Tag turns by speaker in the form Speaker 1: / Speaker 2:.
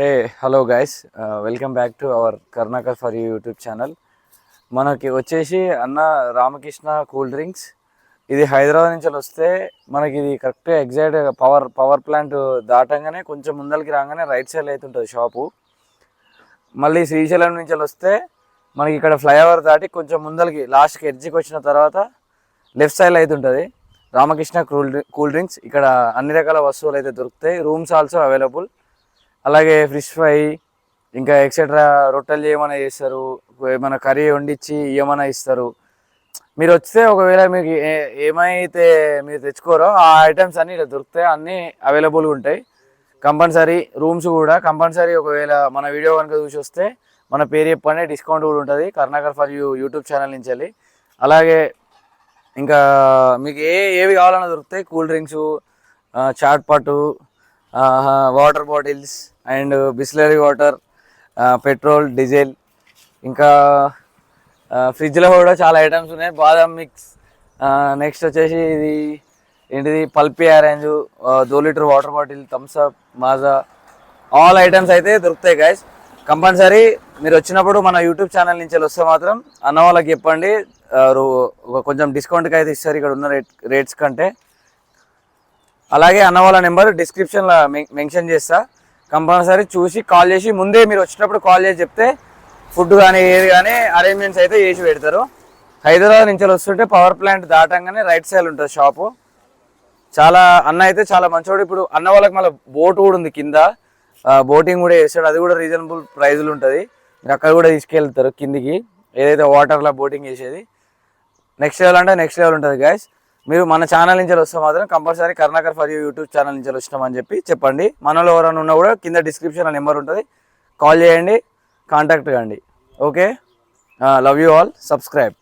Speaker 1: Hey hello guys welcome back to our Karnakar for you YouTube channel మనకి వచ్చేసి అన్న Ramakrishna cool drinks. ఇది హైదరాబాద్ నుంచి వస్తే మనకి ఇది కరెక్ట్గా ఎగ్జాక్ట్ పవర్ పవర్ ప్లాంట్ దాటంగానే కొంచెం ముందరికి రాగానే రైట్ సైడ్ అయితే ఉంటుంది షాపు మళ్ళీ శ్రీశైలం నుంచి వస్తే మనకి ఇక్కడ ఫ్లైఓవర్ దాటి కొంచెం ముందరికి లాస్ట్కి ఎడ్జికి వచ్చిన తర్వాత లెఫ్ట్ సైడ్ అవుతుంటుంది రామకృష్ణ కూల్ కూల్ డ్రింక్స్. ఇక్కడ అన్ని రకాల వస్తువులు అయితే దొరుకుతాయి. రూమ్స్ ఆల్సో అవైలబుల్ అలాగే ఫిష్ ఫ్రై ఇంకా ఎక్సెట్రా రొట్టెలు ఏమైనా చేస్తారు ఏమైనా కర్రీ వండించి ఏమైనా ఇస్తారు. మీరు వస్తే ఒకవేళ మీకు ఏ- ఏమైతే మీరు తెచ్చుకోరో ఆ ఐటమ్స్ అన్నీ ఇలా దొరుకుతాయి అన్నీ అవైలబుల్గా ఉంటాయి. కంపల్సరీ రూమ్స్ కూడా కంపల్సరీ ఒకవేళ మన వీడియో కనుక చూసి వస్తే మన పేరు చెప్పండి డిస్కౌంట్ కూడా ఉంటుంది. Karnakar for you YouTube channel నుంచి వెళ్ళి. అలాగే ఇంకా మీకు ఏ ఏవి కావాలన్నా దొరుకుతాయి. కూల్ డ్రింక్స్ చాట్ పట్టు water bottles and Bisleri water petrol diesel ఇంకా ఫ్రిడ్జ్లో కూడా చాలా ఐటమ్స్ ఉన్నాయి. బాదం మిక్స్ నెక్స్ట్ వచ్చేసి ఇది ఏంటిది? పల్పీ ఆరెంజ్ దో litre water bottle Thums Up Maaza all items అయితే దొరుకుతాయి గైస్ కంపల్సరీ మీరు వచ్చినప్పుడు మన యూట్యూబ్ ఛానల్ నుంచి వస్తే మాత్రం అన్న వాళ్ళకి చెప్పండి. కొంచెం డిస్కౌంట్కి అయితే ఇస్తారు. ఇక్కడ ఉన్న రేట్ రేట్స్ కంటే అలాగే అన్న వాళ్ళ నెంబర్ డిస్క్రిప్షన్లో మెన్షన్ చేస్తా. కంపల్సరీ చూసి కాల్ చేసి ముందే మీరు వచ్చినప్పుడు కాల్ చేసి చెప్తే ఫుడ్ కానీ ఏది కానీ అరేంజ్మెంట్స్ అయితే చేసి పెడతారు. హైదరాబాద్ నుంచి వస్తుంటే పవర్ ప్లాంట్ దాటంగానే రైట్ సైడ్ ఉంటుంది షాపు చాలా అన్న అయితే చాలా మంచోడు. ఇప్పుడు అన్న వాళ్ళకి మళ్ళీ బోట్ కూడా ఉంది కింద. బోటింగ్ కూడా చేస్తాడు. అది కూడా రీజనబుల్ ప్రైజులు ఉంటుంది. మీరు అక్కడ కూడా తీసుకెళ్తారు కిందికి. ఏదైతే వాటర్లో బోటింగ్ చేసేది. నెక్స్ట్ లెవెల్ అంటే నెక్స్ట్ లెవెల్ ఉంటుంది గైస్ మీరు మన ఛానల్ నుంచి వస్తే మాత్రం compulsory Karnakar for you YouTube channel నుంచి వచ్చినామని చెప్పి చెప్పండి. మనలో ఎవరైనా ఉన్నా కూడా కింద డిస్క్రిప్షన్ నెంబర్ ఉంటుంది. కాల్ చేయండి కాంటాక్ట్ కండి. Okay love you all subscribe